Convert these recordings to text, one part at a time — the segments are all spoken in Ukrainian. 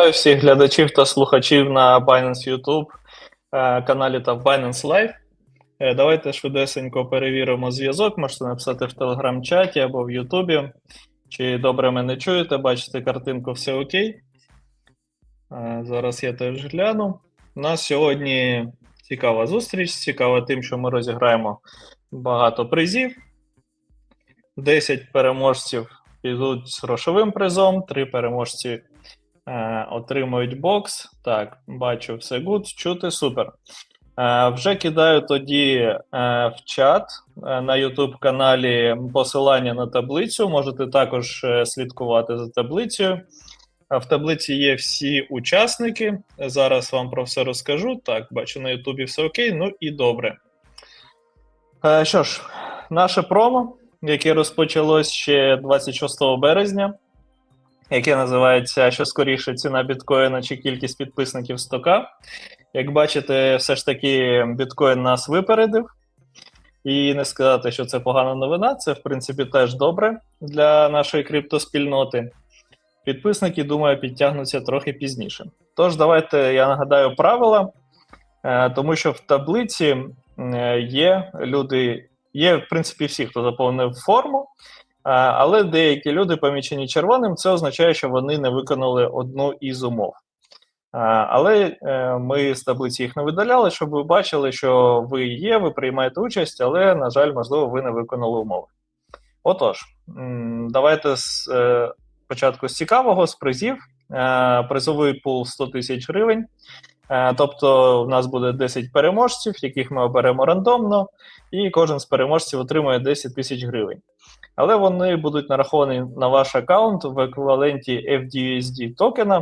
Вітаю всіх глядачів та слухачів на Binance YouTube е, каналі та Binance Live. Е, Давайте швидесенько перевіримо зв'язок. Можете написати в телеграм-чаті або в Ютубі. Чи добре мене чуєте? Бачите картинку, все окей. Е, Зараз я теж гляну. У нас сьогодні цікава зустріч. Цікава тим, що ми розіграємо багато призів. 10 переможців підуть з грошовим призом, 3 переможці е, отримують бокс. Так, бачу, все гуд, чути, супер. Е, вже кидаю тоді е, в чат е, на YouTube каналі посилання на таблицю. Можете також слідкувати за таблицею. В таблиці є всі учасники. Зараз вам про все розкажу. Так, бачу на Ютубі все окей. Ну і добре. Що ж, наше промо, яке розпочалось ще 26 березня, яке називається що скоріше ціна біткоїна чи кількість підписників 100к. Як бачите, все ж таки біткоін нас випередив. І не сказати, що це погана новина, це в принципі теж добре для нашої криптоспільноти. Підписники, думаю, підтягнуться трохи пізніше. Тож, давайте я нагадаю правила, е, тому що в таблиці е, є люди, є, в принципі, всі, хто заповнив форму, але деякі люди помічені червоним, це означає, що вони не виконали одну із умов. Е, Але е, ми з таблиці їх не видаляли, щоб ви бачили, що ви є, ви приймаєте участь, але, на жаль, можливо, ви не виконали умови. Отож, давайте з е, початку з цікавого, з призів. Е, Призовий пул 100 тисяч гривень. Е, Тобто, в нас буде 10 переможців, яких ми оберемо рандомно, і кожен з переможців отримує 10 тисяч гривень. Але вони будуть нараховані на ваш аккаунт в еквіваленті FDUSD токена.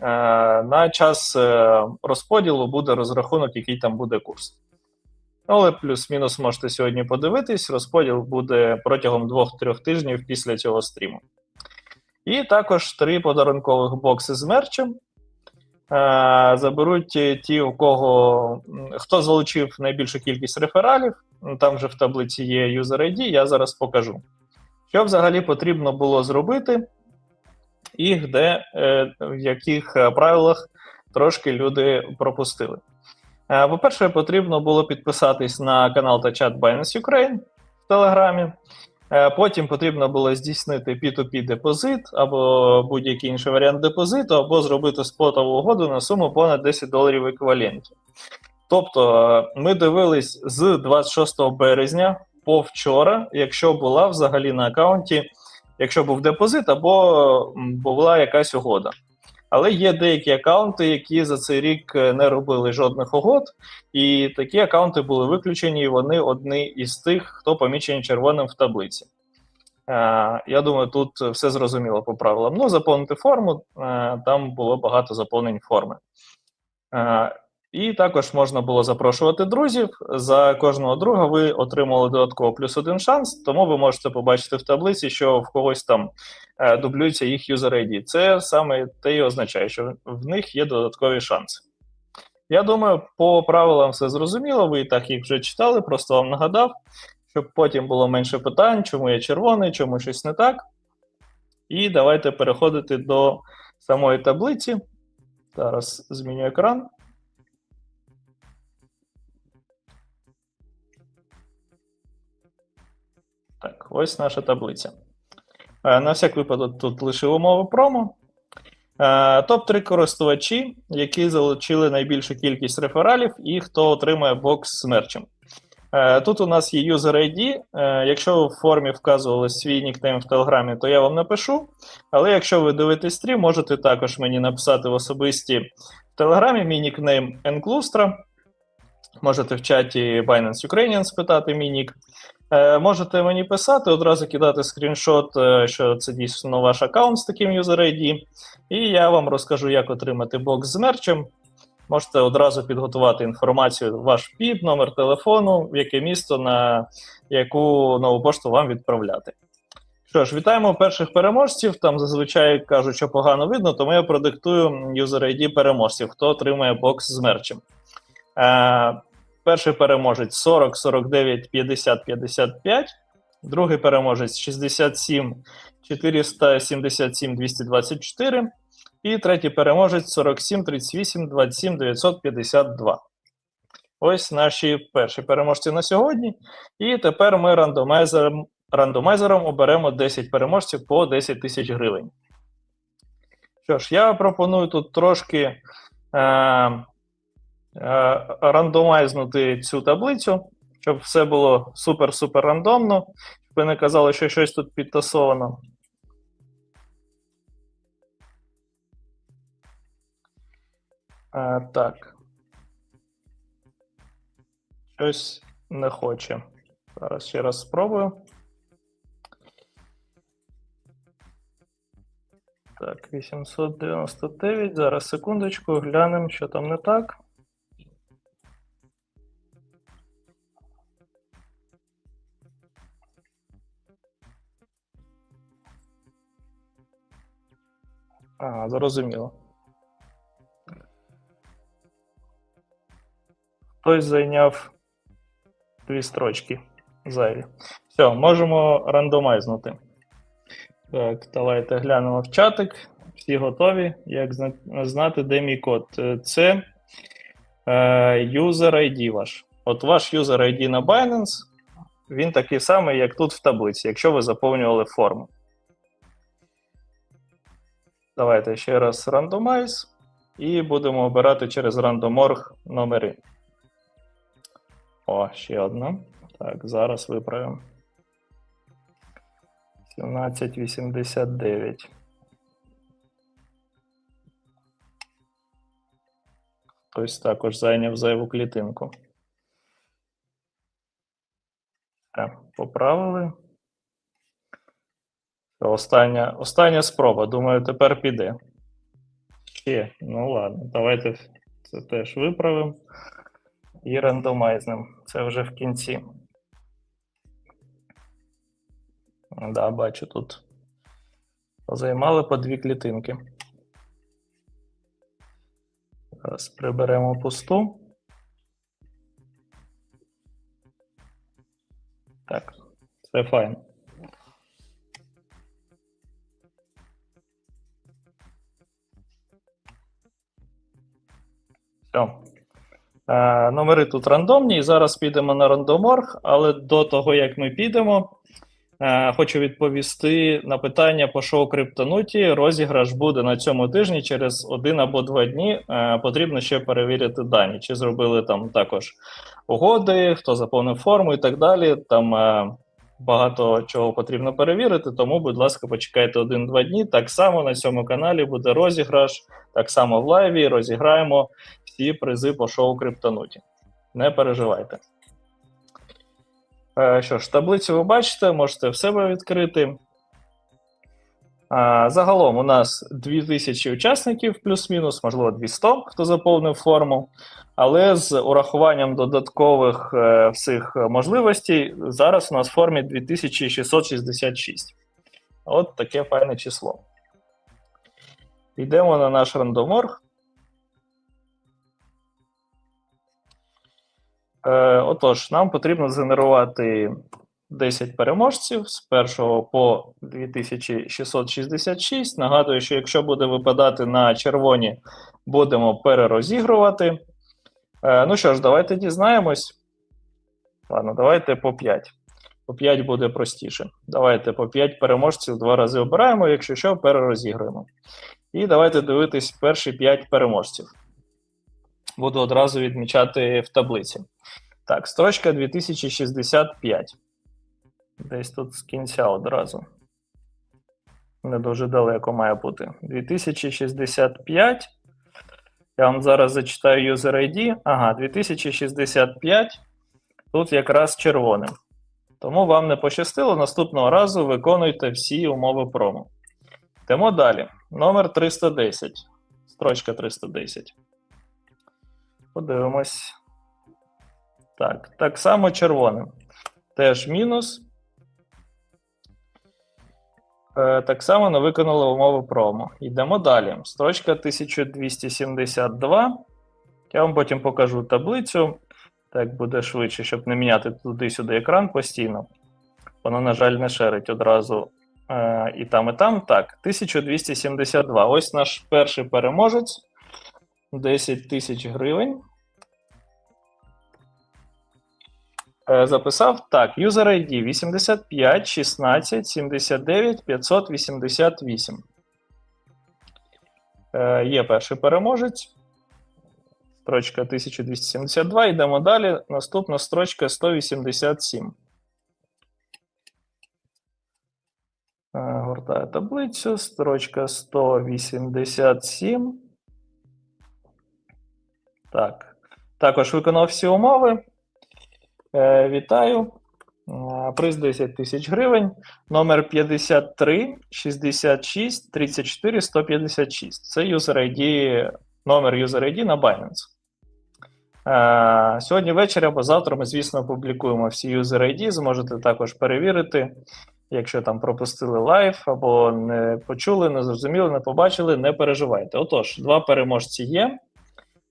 Е, На час е, розподілу буде розрахунок, який там буде курс. Але плюс-мінус можете сьогодні подивитись. Розподіл буде протягом 2-3 тижнів після цього стріму. І також три подарункових бокси з мерчем. Е, Заберуть ті- у кого хто залучив найбільшу кількість рефералів. Там же в таблиці є user ID, я зараз покажу. Що взагалі потрібно було зробити, і де, е, в яких е, правилах трошки люди пропустили. Е, По-перше, потрібно було підписатись на канал та чат Binance Ukraine в Телеграмі. Потім потрібно було здійснити P2P депозит або будь-який інший варіант депозиту, або зробити спотову угоду на суму понад 10 доларів в еквіваленті. Тобто, ми дивились з 26 березня по вчора, якщо була взагалі на аккаунті, якщо був депозит, або була якась угода. Але є деякі аккаунти, які за цей рік е, не робили жодних угод, і такі аккаунти були виключені, і вони одні із тих, хто помічені червоним в таблиці. Е, я думаю, тут все зрозуміло по правилам. Ну, заповнити форму, е, там було багато заповнень форми. І також можна було запрошувати друзів. За кожного друга ви отримали додатково плюс один шанс, тому ви можете побачити в таблиці, що в когось там е, дублюється їх user ID. Це саме те і означає, що в них є додаткові шанси. Я думаю, по правилам все зрозуміло. Ви і так їх вже читали, просто вам нагадав, щоб потім було менше питань, чому я червоний, чому щось не так. І давайте переходити до самої таблиці. Зараз зміню екран. Так, ось наша таблиця. Е, На всяк випадок тут лише умови промо. Е, Топ-3 користувачі, які залучили найбільшу кількість рефералів, і хто отримує бокс з мерчем. Е, Тут у нас є user ID. Якщо ви в формі вказували свій нікнейм в Телеграмі, то я вам напишу. Але якщо ви дивитесь стрім, можете також мені написати в особисті в Телеграмі мій нікнейм Enclustra. Можете в чаті Binance Ukrainian спитати мій нік. Е, Можете мені писати, одразу кидати скріншот, е, що це дійсно ваш аккаунт з таким user ID, і я вам розкажу, як отримати бокс з мерчем. Можете одразу підготувати інформацію, ваш ПІП, номер телефону, в яке місто, на яку нову пошту вам відправляти. Що ж, вітаємо перших переможців. Там зазвичай кажуть, що погано видно, тому я продиктую user ID переможців, хто отримає бокс з мерчем. Е, перший переможець 40, 49, 50, 55. Другий переможець 67, 477, 224. І третій переможець 47, 38, 27, 952. Ось наші перші переможці на сьогодні. І тепер ми рандомайзером, рандомайзером оберемо 10 переможців по 10 тисяч гривень. Що ж, я пропоную тут трошки е, рандомайзнути цю таблицю, щоб все було супер-супер рандомно, щоб ви не казали, що щось тут підтасовано. Е, так. Щось не хоче. Зараз ще раз спробую. Так, 899. Зараз секундочку, глянемо, що там не так. Зрозуміло. Хтось зайняв дві строчки зайві. Все, можемо рандомайзнути. Так, давайте глянемо в чатик. Всі готові. Як знати, де мій код? Е, це user ID ваш. От ваш user ID на Binance, він такий самий, як тут в таблиці, якщо ви заповнювали форму. Давайте ще раз рандомайз. І будемо обирати через рандоморг номери. О, ще одна. Так, зараз виправимо. 1789. Хтось також зайняв зайву клітинку. Все, поправили. Остання остання спроба. Думаю, тепер піде. Ще, ну ладно, давайте це теж виправимо і рандомайзним. Це вже в кінці. Да, бачу тут. Займали по дві клітинки. Зараз приберемо пусту. Так, це файн. Все. Е, Номери тут рандомні, і зараз підемо на рандоморг, але до того, як ми підемо, е, хочу відповісти на питання по шоу Криптонуті. Розіграш буде на цьому тижні через один або два дні. Е, потрібно ще перевірити дані, чи зробили там також угоди, хто заповнив форму і так далі. Там е, багато чого потрібно перевірити, тому, будь ласка, почекайте один-два дні. Так само на цьому каналі буде розіграш, так само в лайві розіграємо всі призи по шоу Криптонуті. Не переживайте. Е, що ж, таблицю ви бачите, можете в себе відкрити. Загалом у нас 2000 учасників, плюс-мінус, можливо, 200, хто заповнив форму. Але з урахуванням додаткових е, всіх можливостей, зараз у нас в формі 2666. От таке файне число. Йдемо на наш рандоморг. Е, Отож, нам потрібно згенерувати 10 переможців з 1 по 2666. Нагадую, що якщо буде випадати на червоні, будемо перерозігрувати. Е, ну що ж, давайте дізнаємось. Ладно, давайте по 5. По 5 буде простіше. Давайте по 5 переможців два рази обираємо, якщо що, перерозігруємо. І давайте дивитись перші 5 переможців. Буду одразу відмічати в таблиці. Так, строчка 2065. Десь тут з кінця одразу. Не дуже далеко має бути. 2065. Я вам зараз зачитаю user ID. Ага, 2065. Тут якраз червоним. Тому вам не пощастило. Наступного разу виконуйте всі умови промо. Йдемо далі. Номер 310. Строчка 310. Подивимось. Так, так само червоним. Теж мінус. Е, так само не виконали умови промо. Йдемо далі. Строчка 1272. Я вам потім покажу таблицю. Так буде швидше, щоб не міняти туди-сюди екран постійно. Воно, на жаль, не шерить одразу Е, і там, і там. Так, 1272. Ось наш перший переможець. 10 тисяч гривень. Записав так: User ID 85 16 79 588. Е, Є перший переможець. Строчка 1272. Йдемо далі. Наступна строчка 187. Е, Гортаю таблицю. Строчка 187. Так. Також виконав всі умови. Е, Вітаю. Е, Приз 10 тисяч гривень. Номер 53 66 34 156. Це user ID, номер user ID на Binance. Е, Сьогодні ввечері або завтра ми, звісно, опублікуємо всі user ID. Зможете також перевірити. Якщо там пропустили лайв або не почули, не зрозуміли, не побачили, не переживайте. Отож, два переможці є.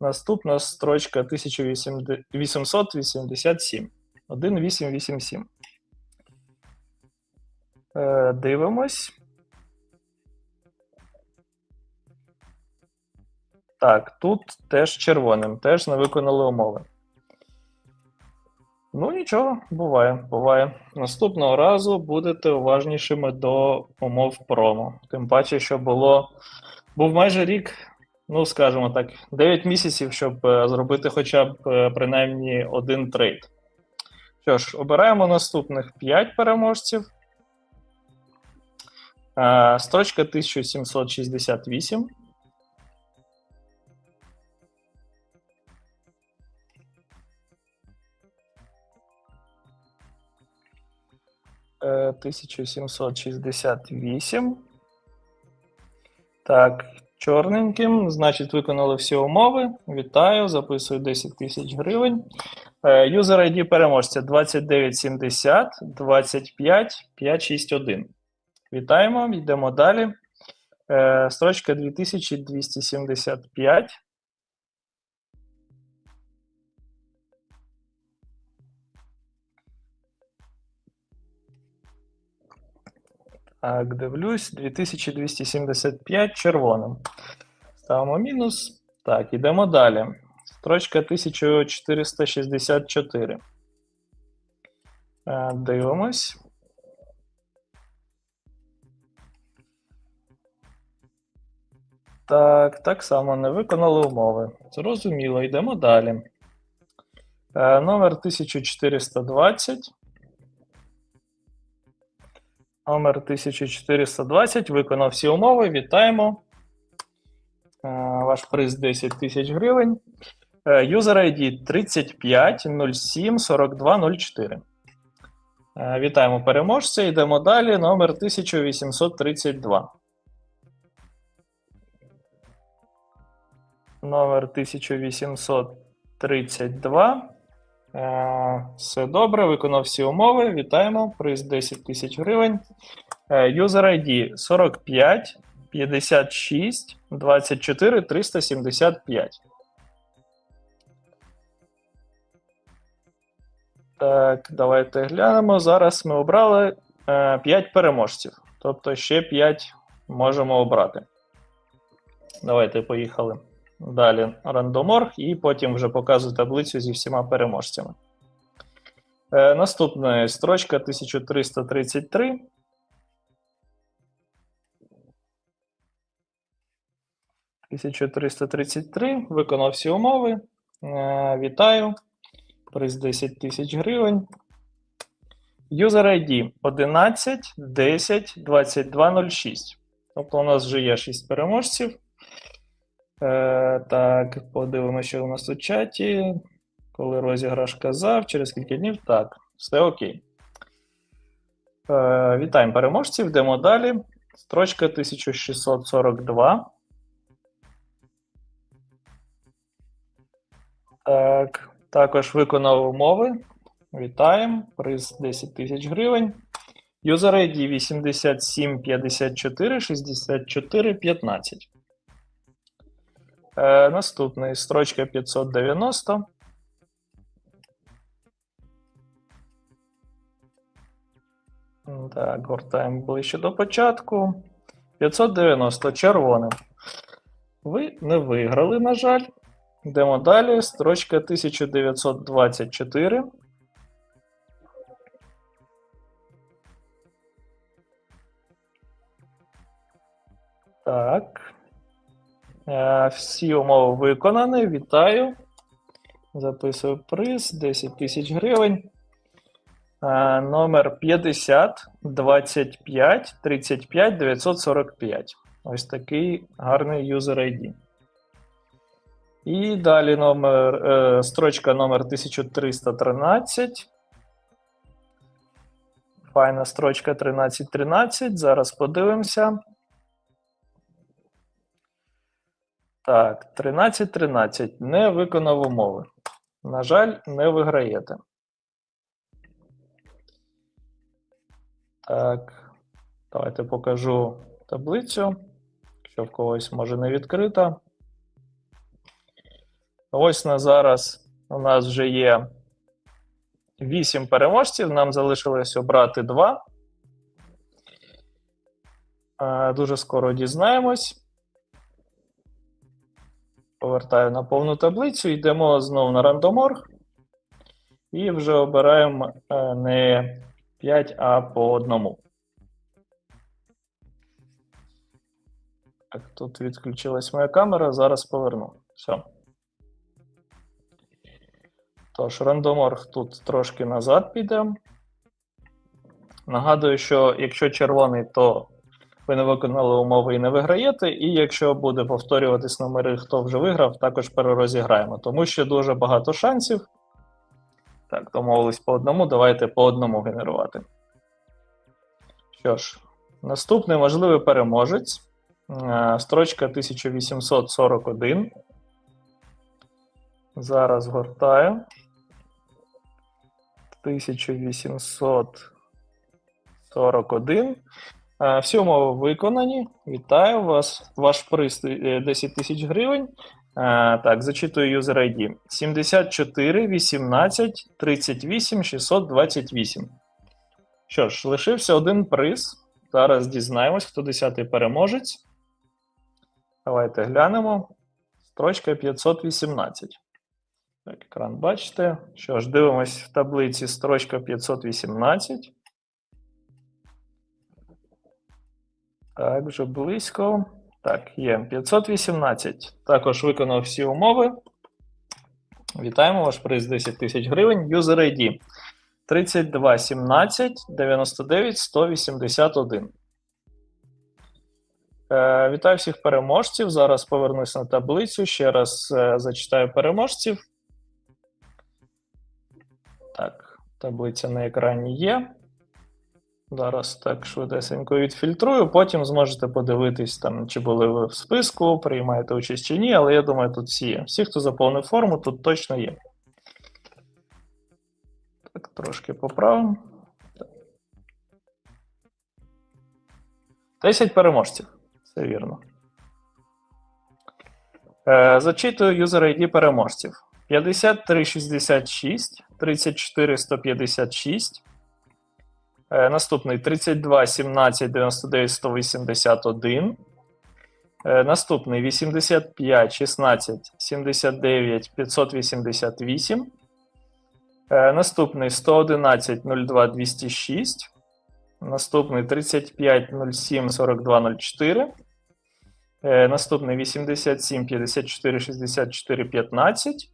Наступна строчка 1887. 1887. Е, дивимось. Так, тут теж червоним, теж не виконали умови. Ну, нічого, буває, буває. Наступного разу будете уважнішими до умов промо. Тим паче, що було. Був майже рік, ну, скажімо так, 9 місяців, щоб е, зробити хоча б е, принаймні один трейд. Що ж, обираємо наступних 5 переможців. Е, Строчка 1768. Е, 1768. Так, чорненьким. Значить, виконали всі умови. Вітаю, записую 10 тисяч гривень. Юзер User ID переможця 2970 25 561. Вітаємо, йдемо далі. Е, Строчка 2275. Так, дивлюсь, 2275 червоним. Ставимо мінус. Так, йдемо далі. Строчка 1464. Е, Дивимось. Так, так само не виконали умови. Зрозуміло, йдемо далі. Е, Номер 1420. Номер 1420. Виконав всі умови. Вітаємо. Е, Ваш приз 10 тисяч гривень. User ID 35 07 42 04. Е, Вітаємо переможця. Йдемо далі. Номер 1832. Номер 1832. Е, Все добре, виконав всі умови. Вітаємо. Приз 10 тисяч гривень. Е, User ID 45 56 24 375. Так, давайте глянемо. Зараз ми обрали е, 5 переможців. Тобто ще 5 можемо обрати. Давайте поїхали. Далі рандоморг, і потім вже показую таблицю зі всіма переможцями. Е, наступна строчка 1333. «1333». Виконав всі умови. Е, вітаю. Приз 10 тисяч гривень. User ID 11 10 22 06. Тобто у нас вже є 6 переможців. Е, так, подивимося, що у нас у чаті. Коли розіграш казав, через скільки днів. Так, все окей. Е, вітаємо переможців. Йдемо далі. Строчка 1642. Так, також виконав умови. Вітаємо. Приз 10 тисяч гривень. User ID 87 54 64 15. Е, наступний строчка 590. Так, гортаємо ближче до початку. 590 червоним. Ви не виграли, на жаль. Йдемо далі. Строчка 1924. Так. Е, Всі умови виконані. Вітаю. Записую приз 10 тисяч гривень. Е, Номер 50 25 35 945. Ось такий гарний юзер ID. І далі номер, е, строчка номер 1313. Файна строчка 1313. Зараз подивимося. Так, 1313. Не виконав умови. На жаль, не виграєте. Так, давайте покажу таблицю, якщо в когось може не відкрита. Ось на зараз у нас вже є 8 переможців. Нам залишилось обрати 2. Дуже скоро дізнаємось. Повертаю на повну таблицю, йдемо знову на рандоморг. І вже обираємо е, не 5, а по одному. Так, тут відключилась моя камера, зараз поверну. Все. Тож, рандоморг тут трошки назад піде. Нагадую, що якщо червоний, то ви не виконали умови і не виграєте. І якщо буде повторюватись номери, хто вже виграв, також перерозіграємо. Тому що дуже багато шансів. Так, домовились по одному, давайте по одному генерувати. Що ж, наступний можливий переможець. Е, строчка 1841. Зараз гортаю. 1841. Е, всі умови виконані. Вітаю вас. Ваш приз 10 тисяч гривень. Е, так, зачитую user ID. 74 18 38 628. Що ж, лишився один приз. Зараз дізнаємось, хто 10-й переможець. Давайте глянемо. Строчка 518. Так, екран бачите. Що ж, дивимось в таблиці строчка 518. Так, вже близько. Так, є 518. Також виконав всі умови. Вітаємо ваш приз 10 тисяч гривень. User ID 32 17 99 181. Е, Вітаю всіх переможців. Зараз повернусь на таблицю. Ще раз е, зачитаю переможців. Так, таблиця на екрані є. Зараз так швидесенько відфільтрую, потім зможете подивитись, там, чи були ви в списку, приймаєте участь чи ні, але я думаю, тут всі є. Всі, хто заповнив форму, тут точно є. Так, трошки поправимо. 10 переможців. Це вірно. Е, Зачитую user ID переможців: 5366, 34 156. Е, Наступний 32 17 99 181. Е, Наступний 85 16 79 588. Е, Наступний 111 02 206. Наступний 35 07 42 04. Е, Наступний 87 54 64 15.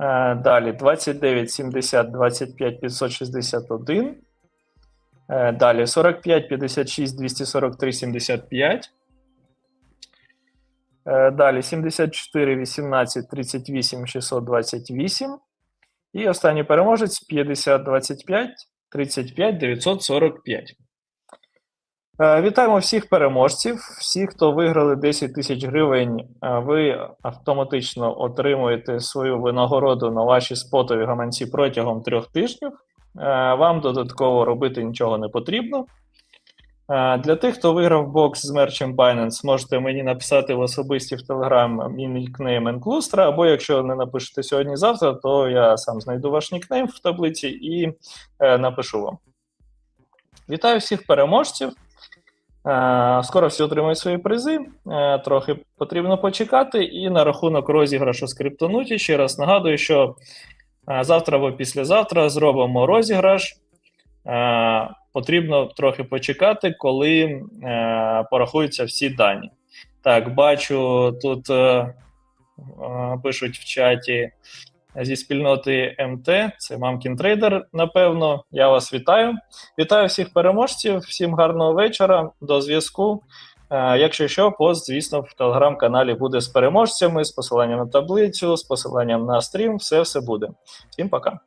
Е, Далі 29 70 25 561. Е, Далі 45 56 243 75. Е, Далі 74 18 38 628. І останній переможець 50 25 35 945. Е, Вітаємо всіх переможців. Всі, хто виграли 10 тисяч гривень, е, ви автоматично отримуєте свою винагороду на ваші спотові гаманці протягом трьох тижнів. Е, Вам додатково робити нічого не потрібно. Е, Для тих, хто виграв бокс з мерчем Binance, можете мені написати в особисті в Telegram мій нікнейм Енклустра, або якщо не напишете сьогодні-завтра, то я сам знайду ваш нікнейм в таблиці і е, напишу вам. Вітаю всіх переможців. Скоро всі отримають свої призи. Трохи потрібно почекати. І на рахунок розіграшу з криптонуті ще раз нагадую, що завтра або післязавтра зробимо розіграш. Потрібно трохи почекати, коли е, порахуються всі дані. Так, бачу, тут е, е, пишуть в чаті зі спільноти МТ, це Мамкін Трейдер, напевно. Я вас вітаю. Вітаю всіх переможців, всім гарного вечора, до зв'язку. Е, Якщо що, пост, звісно, в телеграм-каналі буде з переможцями, з посиланням на таблицю, з посиланням на стрім, все все буде. Всім пока.